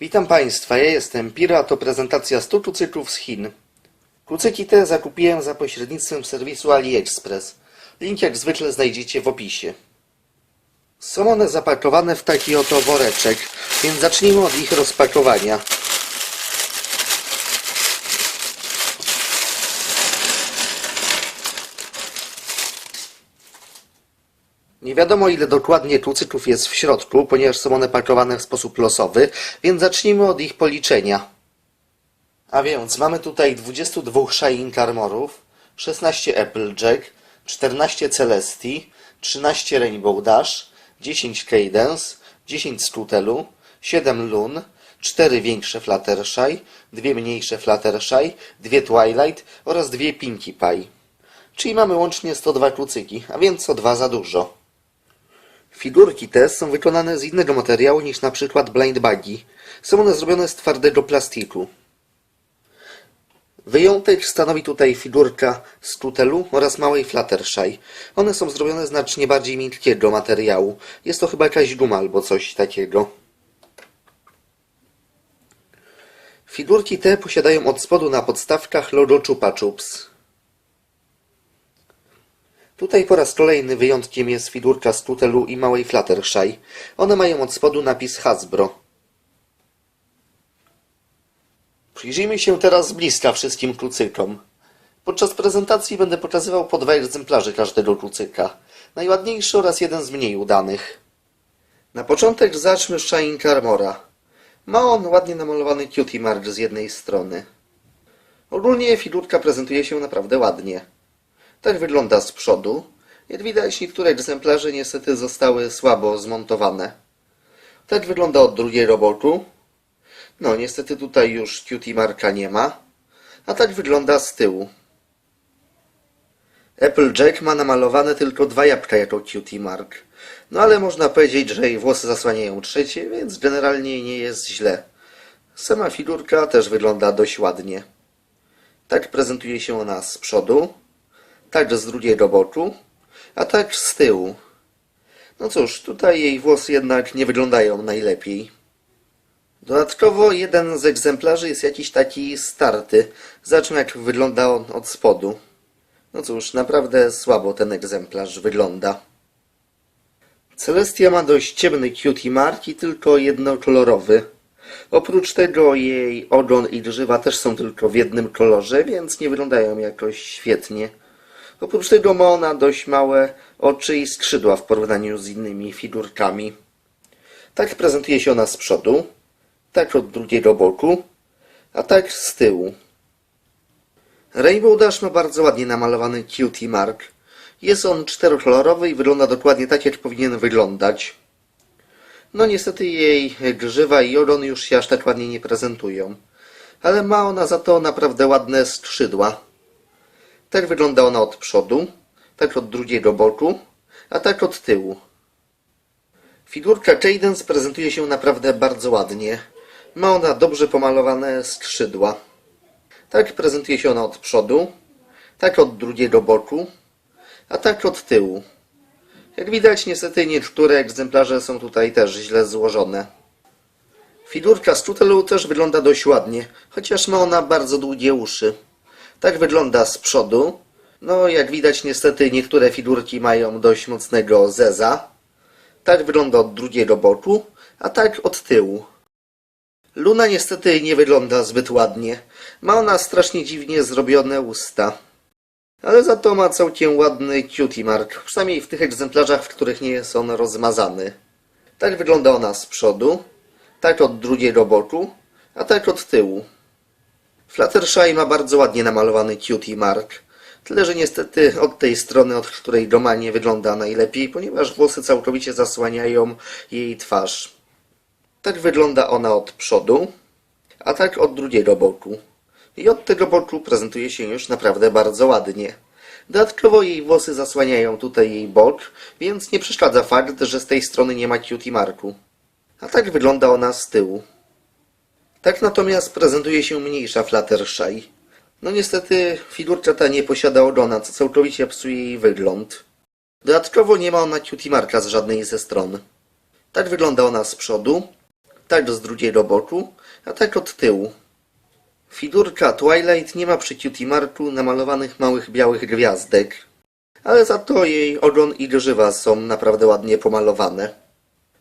Witam Państwa, ja jestem Pira, to prezentacja 100 kucyków z Chin. Kucyki te zakupiłem za pośrednictwem serwisu AliExpress. Link jak zwykle znajdziecie w opisie. Są one zapakowane w taki oto woreczek, więc zacznijmy od ich rozpakowania. Nie wiadomo ile dokładnie kucyków jest w środku, ponieważ są one pakowane w sposób losowy, więc zacznijmy od ich policzenia. A więc mamy tutaj 22 Shine Armorów, 16 Applejack, 14 Celestii, 13 Rainbow Dash, 10 Cadence, 10 Scutelu, 7 Loon, 4 większe Fluttershy, 2 mniejsze Fluttershy, 2 Twilight oraz 2 Pinkie Pie. Czyli mamy łącznie 102 kucyki, a więc o 2 za dużo. Figurki te są wykonane z innego materiału niż na przykład blind buggy. Są one zrobione z twardego plastiku. Wyjątek stanowi tutaj figurka z tutelu oraz małej Fluttershy. One są zrobione znacznie bardziej miękkiego materiału. Jest to chyba jakaś guma albo coś takiego. Figurki te posiadają od spodu na podstawkach logo Chupa Chups. Tutaj po raz kolejny wyjątkiem jest figurka z tutelu i małej Fluttershy. One mają od spodu napis Hasbro. Przyjrzyjmy się teraz z bliska wszystkim klucykom. Podczas prezentacji będę pokazywał po dwa egzemplarze każdego klucyka. Najładniejszy oraz jeden z mniej udanych. Na początek zacznę z Shine Armora. Ma on ładnie namalowany cutie mark z jednej strony. Ogólnie figurka prezentuje się naprawdę ładnie. Tak wygląda z przodu. Jak widać, niektóre egzemplarze niestety zostały słabo zmontowane. Tak wygląda od drugiego boku. No, niestety tutaj już cutie marka nie ma. A tak wygląda z tyłu. Applejack ma namalowane tylko dwa jabłka jako cutie mark. No ale można powiedzieć, że jej włosy zasłaniają trzecie, więc generalnie nie jest źle. Sama figurka też wygląda dość ładnie. Tak prezentuje się ona z przodu tak z drugiego boku, a tak z tyłu. No cóż, tutaj jej włosy jednak nie wyglądają najlepiej. Dodatkowo jeden z egzemplarzy jest jakiś taki starty. Zobaczmy jak wygląda on od spodu. No cóż, naprawdę słabo ten egzemplarz wygląda. Celestia ma dość ciemny cutie mark i tylko jednokolorowy. Oprócz tego jej ogon i drżywa też są tylko w jednym kolorze, więc nie wyglądają jakoś świetnie. Oprócz tego ma ona dość małe oczy i skrzydła w porównaniu z innymi figurkami. Tak prezentuje się ona z przodu, tak od drugiego boku, a tak z tyłu. Rainbow Dash ma bardzo ładnie namalowany cutie mark. Jest on czterokolorowy i wygląda dokładnie tak, jak powinien wyglądać. No niestety jej grzywa i ogon już się aż tak ładnie nie prezentują. Ale ma ona za to naprawdę ładne skrzydła. Tak wygląda ona od przodu, tak od drugiego boku, a tak od tyłu. Figurka Cadence prezentuje się naprawdę bardzo ładnie. Ma ona dobrze pomalowane skrzydła. Tak prezentuje się ona od przodu, tak od drugiego boku, a tak od tyłu. Jak widać, niestety niektóre egzemplarze są tutaj też źle złożone. Figurka z tutelu też wygląda dość ładnie, chociaż ma ona bardzo długie uszy. Tak wygląda z przodu. No, jak widać, niestety niektóre figurki mają dość mocnego zeza. Tak wygląda od drugiego boku, a tak od tyłu. Luna niestety nie wygląda zbyt ładnie. Ma ona strasznie dziwnie zrobione usta. Ale za to ma całkiem ładny cutie mark, przynajmniej w tych egzemplarzach, w których nie jest on rozmazany. Tak wygląda ona z przodu, tak od drugiego boku, a tak od tyłu. Fluttershy ma bardzo ładnie namalowany cutie mark. Tyle, że niestety od tej strony, od której go ma, nie wygląda najlepiej, ponieważ włosy całkowicie zasłaniają jej twarz. Tak wygląda ona od przodu, a tak od drugiego boku. I od tego boku prezentuje się już naprawdę bardzo ładnie. Dodatkowo jej włosy zasłaniają tutaj jej bok, więc nie przeszkadza fakt, że z tej strony nie ma cutie marku. A tak wygląda ona z tyłu. Tak natomiast prezentuje się mniejsza Fluttershy. No niestety figurka ta nie posiada ogona, co całkowicie psuje jej wygląd. Dodatkowo nie ma ona cutie marka z żadnej ze stron. Tak wygląda ona z przodu, tak z drugiej do boku, a tak od tyłu. Figurka Twilight nie ma przy Cutie Marku namalowanych małych białych gwiazdek, ale za to jej ogon i grzywa są naprawdę ładnie pomalowane.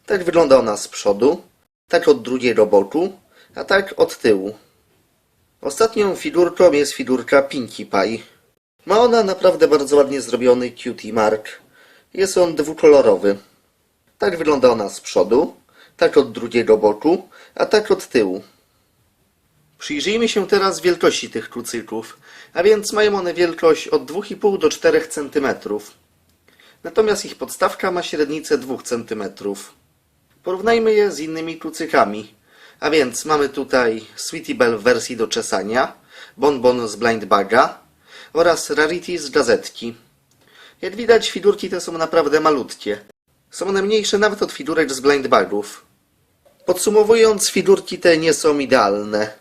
Tak wygląda ona z przodu, tak od drugiej do boku, a tak od tyłu. Ostatnią figurką jest figurka Pinkie Pie. Ma ona naprawdę bardzo ładnie zrobiony Cutie Mark. Jest on dwukolorowy. Tak wygląda ona z przodu, tak od drugiego boku, a tak od tyłu. Przyjrzyjmy się teraz wielkości tych kucyków, a więc mają one wielkość od 2,5 do 4 cm. Natomiast ich podstawka ma średnicę 2 cm. Porównajmy je z innymi kucykami. A więc mamy tutaj Sweetie Belle w wersji do czesania, Bonbon z Blind Baga oraz Rarity z gazetki. Jak widać, figurki te są naprawdę malutkie. Są one mniejsze nawet od figurek z Blind Bagów. Podsumowując, figurki te nie są idealne.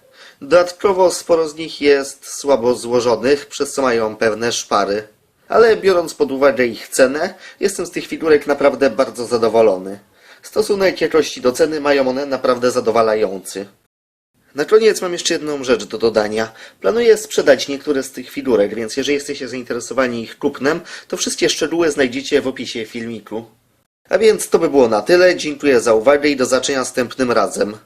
Dodatkowo sporo z nich jest słabo złożonych, przez co mają pewne szpary. Ale biorąc pod uwagę ich cenę, jestem z tych figurek naprawdę bardzo zadowolony. Stosunek jakości do ceny mają one naprawdę zadowalający. Na koniec mam jeszcze jedną rzecz do dodania. Planuję sprzedać niektóre z tych figurek, więc jeżeli jesteście zainteresowani ich kupnem, to wszystkie szczegóły znajdziecie w opisie filmiku. A więc to by było na tyle. Dziękuję za uwagę i do zobaczenia następnym razem.